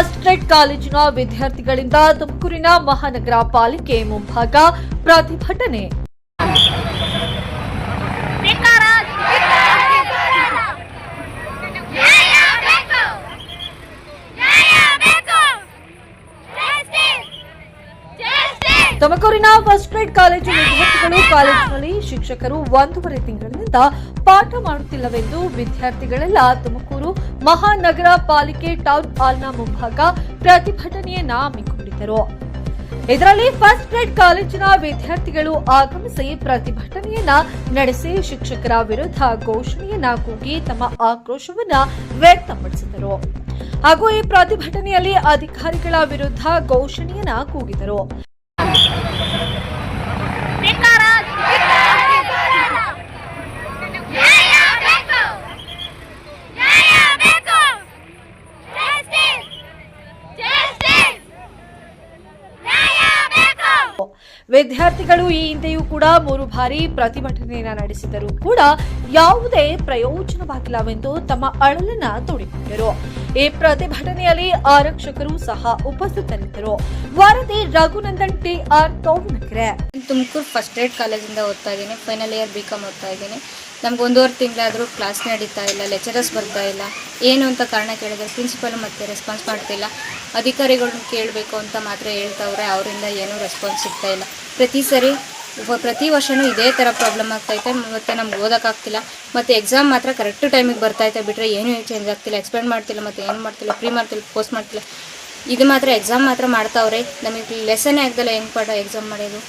First grade ಕಾಲೇಜಿನ ವಿದ್ಯಾರ್ಥಿಗಳಿಂದ ತುಮಕೂರಿನ ಮಹಾನಗರ ಪಾಲಿಕೆ ಮುಂಭಾಗ ಪ್ರತಿಭಟನೆ. ತುಮಕೂರಿನ ಫಸ್ಟ್ ಗ್ರೇಡ್ ಕಾಲೇಜು ವಿದ್ಯಾರ್ಥಿಗಳು ಕಾಲೇಜಿನಲ್ಲಿ ಶಿಕ್ಷಕರು ಒಂದೂವರೆ ತಿಂಗಳಿನಿಂದ ಪಾಠ ಮಾಡುತ್ತಿಲ್ಲವೆಂದು ವಿದ್ಯಾರ್ಥಿಗಳೆಲ್ಲ ತುಮಕೂರು ಮಹಾನಗರ ಪಾಲಿಕೆ ಟೌನ್ ಹಾಲ್ನ ಮುಂಭಾಗ ಪ್ರತಿಭಟನೆಯನ್ನ ಹಮ್ಮಿಕೊಂಡಿದ್ದರು ಇದರಲ್ಲಿ ಫಸ್ಟ್ ಗ್ರೇಡ್ ಕಾಲೇಜಿನ ವಿದ್ಯಾರ್ಥಿಗಳು ಆಗಮಿಸಿ ಪ್ರತಿಭಟನೆಯನ್ನ ನಡೆಸಿ ಶಿಕ್ಷಕರ ವಿರುದ್ಧ ಘೋಷಣೆಯನ್ನ ಕೂಗಿ ತಮ್ಮ ಆಕ್ರೋಶವನ್ನ ವ್ಯಕ್ತಪಡಿಸಿದರು. ಹಾಗೂ ಈ ಪ್ರತಿಭಟನೆಯಲ್ಲಿ ಅಧಿಕಾರಿಗಳ ವಿರುದ್ಧ ಘೋಷಣೆಯನ್ನ ಕೂಗಿದರು. ವಿದ್ಯಾರ್ಥಿಗಳು ಈ ಹಿಂದೆಯೂ ಕೂಡ ಮೂರು ಬಾರಿ ಪ್ರತಿಭಟನೆಯನ್ನ ನಡೆಸಿದರೂ ಕೂಡ ಯಾವುದೇ ಪ್ರಯೋಜನವಾಗಿಲ್ಲವೆಂದು ತಮ್ಮ ಅಳಲನ್ನ ತೋಡಿಕೊಂಡರು. ಈ ಪ್ರತಿಭಟನೆಯಲ್ಲಿ ಆರಕ್ಷಕರು ಸಹ ಉಪಸ್ಥಿತರಿದ್ದರು. ವರದಿ Raghunandan T R Tumakuru first aid ಕಾಲೇಜಿಂದ ಓದ್ತಾ ಇದ್ದೀನಿ ಫೈನಲ್ ಇಯರ್ ಬಿ ಕಾಮ್ ಓದ್ತಾ ಇದ್ದೀನಿ. ನಮ್ಗೆ ಒಂದೂವರೆ ತಿಂಗಳಾದರೂ ಕ್ಲಾಸ್ ನಡೀತಾ ಇಲ್ಲ ಲೆಕ್ಚರರ್ಸ್ ಬರ್ತಾ ಇಲ್ಲ. ಏನು ಅಂತ ಕಾರಣ ಕೇಳಿದ್ರೆ ಪ್ರಿನ್ಸಿಪಲ್ ಮತ್ತೆ ರೆಸ್ಪಾನ್ಸ್ ಮಾಡ್ತಿಲ್ಲ. ಅಧಿಕಾರಿಗಳನ್ನ ಕೇಳಬೇಕು ಅಂತ ಮಾತ್ರ ಹೇಳ್ತಾವ್ರೆ, ಅವರಿಂದ ಏನೂ ರೆಸ್ಪಾನ್ಸ್ ಸಿಗ್ತಾ ಇಲ್ಲ. ಪ್ರತಿ ಸರಿ ಪ್ರತಿ ವರ್ಷವೂ ಇದೇ ಥರ ಪ್ರಾಬ್ಲಮ್ ಆಗ್ತೈತೆ ಮತ್ತು ನಮ್ಗೆ ಓದೋಕ್ಕಾಗ್ತಿಲ್ಲ ಮತ್ತು ಎಕ್ಸಾಮ್ ಮಾತ್ರ ಕರೆಕ್ಟ್ ಟೈಮಿಗೆ ಬರ್ತಾಯಿದೆ ಬಿಟ್ಟರೆ ಏನೂ ಚೇಂಜ್ ಆಗ್ತಿಲ್ಲ. ಎಕ್ಸ್ಪ್ಲೇನ್ ಮಾಡ್ತಿಲ್ಲ, ಮತ್ತು ಏನು ಮಾಡ್ತಿಲ್ಲ ಫ್ರೀ ಮಾಡ್ತಿಲ್ಲ ಪೋಸ್ಟ್ ಮಾಡ್ತಿಲ್ಲ. ಇದು ಮಾತ್ರ ಎಕ್ಸಾಮ್ ಮಾತ್ರ ಮಾಡ್ತಾವ್ರೆ. ನಮಗೆ ಲೆಸನ್ ಆಗ್ದಲ್ಲ, ಹೆಂಗೆ ಪಾಠ ಎಕ್ಸಾಮ್ ಮಾಡೋದು?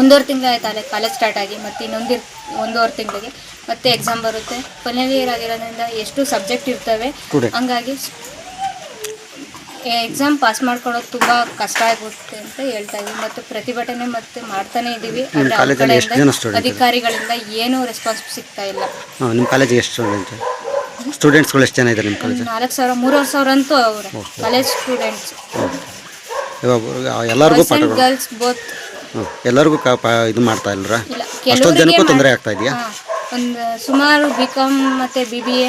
ಒಂದೂವರೆ ತಿಂಗಳಾಯ್ತು ಅಲ್ಲೇ ಕಾಲೇಜ್ ಸ್ಟಾರ್ಟ್ ಆಗಿ, ಮತ್ತು ಇನ್ನೊಂದು ಒಂದೂವರೆ ತಿಂಗಳಿಗೆ. ಮತ್ತೆ ಎಕ್ಸಾಮ್ ಬರುತ್ತೆ. ಫೈನಲ್ ಇಯರ್ ಆಗಿರೋದ್ರಿಂದ ಎಷ್ಟು ಸಬ್ಜೆಕ್ಟ್ ಇರ್ತವೆ. ಹಂಗಾಗಿ ಎಕ್ಸಾಮ್ ಪಾಸ್ ಮಾಡ್ಕೊಳ್ಳೋದು ತುಂಬ ಕಷ್ಟ ಆಗುತ್ತೆ ಅಂತ ಹೇಳ್ತಾ ಇದ್ದೀವಿ ಮತ್ತು ಪ್ರತಿಭಟನೆ ಮತ್ತೆ ಮಾಡ್ತಾನೆ ಇದ್ದೀವಿ. ಅಧಿಕಾರಿಗಳಿಂದ ಏನೂ ರೆಸ್ಪಾನ್ಸ್ ಸಿಗ್ತಾ ಇಲ್ಲ. ನಿಮ್ಮ ಕಾಲೇಜಿಗೆ ಎಷ್ಟು ಸ್ಟೂಡೆಂಟ್ ಸ್ಟೂಡೆಂಟ್ಸ್ಗಳು ಎಷ್ಟು ಜನ ಇದ್ದಾರೆ ನಿಮ್ಮ ನಾಲ್ಕು ಸಾವಿರ ಮೂರುವರೆ ಸಾವಿರ ಅಂತೂ ಅವರ. ಕಾಲೇಜ್ ಸ್ಟೂಡೆಂಟ್ಸ್ ಇವಾಗ ಎಲ್ಲರಿಗೂ ಗರ್ಲ್ಸ್ ಬೋತ್ ಹ್ಮ್. ಎಲ್ಲರಿಗೂ ಕಾ ಪಾ ಇದು ಮಾಡ್ತಾ ಇಲ್ಲರಾ ಇಲ್ಲ ಅಷ್ಟೊಂದು ಜನಕ್ಕೂ ತೊಂದರೆ ಆಗ್ತಾ ಇದೆಯಾ? ಒಂದು ಸುಮಾರು ಬಿ ಕಾಮ್ ಮತ್ತು ಬಿ ಬಿ ಎ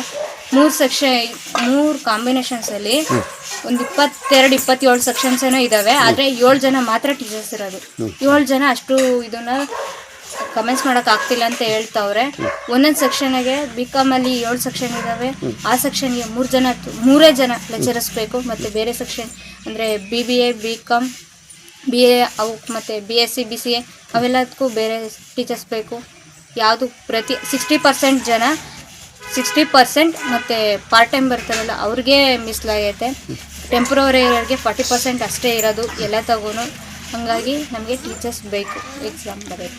ಮೂರು ಸೆಕ್ಷನ್ ಮೂರು ಕಾಂಬಿನೇಷನ್ಸಲ್ಲಿ ಒಂದು ಇಪ್ಪತ್ತೆರಡು ಇಪ್ಪತ್ತೇಳು ಸೆಕ್ಷನ್ಸ್ ಏನೋ ಇದ್ದಾವೆ ಆದರೆ ಏಳು ಜನ ಮಾತ್ರ ಟೀಚರ್ಸ್ ಇರೋದು. ಏಳು ಜನ ಅಷ್ಟು ಇದನ್ನ ಕಮೆಂಟ್ಸ್ ಮಾಡೋಕೆ ಆಗ್ತಿಲ್ಲ ಅಂತ ಹೇಳ್ತಾವ್ರೆ. ಒಂದೊಂದು ಸೆಕ್ಷನ್ಗೆ ಬಿ ಕಾಮಲ್ಲಿ ಏಳು ಸೆಕ್ಷನ್ ಇದ್ದಾವೆ ಆ ಸೆಕ್ಷನ್ಗೆ ಮೂರು ಜನ ಮೂರೇ ಜನ ಲೆಕ್ಚರರ್ಸ್ ಬೇಕು. ಮತ್ತು ಬೇರೆ ಸೆಕ್ಷನ್ ಅಂದರೆ B B A B Com B A ಅವು ಮತ್ತು B S C B C A ಅವೆಲ್ಲದಕ್ಕೂ ಬೇರೆ ಟೀಚರ್ಸ್ ಬೇಕು. ಯಾವುದು ಪ್ರತಿ ಸಿಕ್ಸ್ಟಿ ಪರ್ಸೆಂಟ್ ಜನ ಸಿಕ್ಸ್ಟಿ ಪರ್ಸೆಂಟ್ ಮತ್ತು ಪಾರ್ಟ್ ಟೈಮ್ ಬರ್ತಾರಲ್ಲ, ಅವ್ರಿಗೆ ಮಿಸ್ಲಾಗೈತೆ ಟೆಂಪ್ರವರಿ ಇರೋರಿಗೆ ಫಾರ್ಟಿ ಪರ್ಸೆಂಟ್ ಅಷ್ಟೇ ಇರೋದು, ಎಲ್ಲ ತಗೋನು. ಹಾಗಾಗಿ ನಮಗೆ ಟೀಚರ್ಸ್ ಬೇಕು ಎಕ್ಸಾಮ್ ಬರೋದು.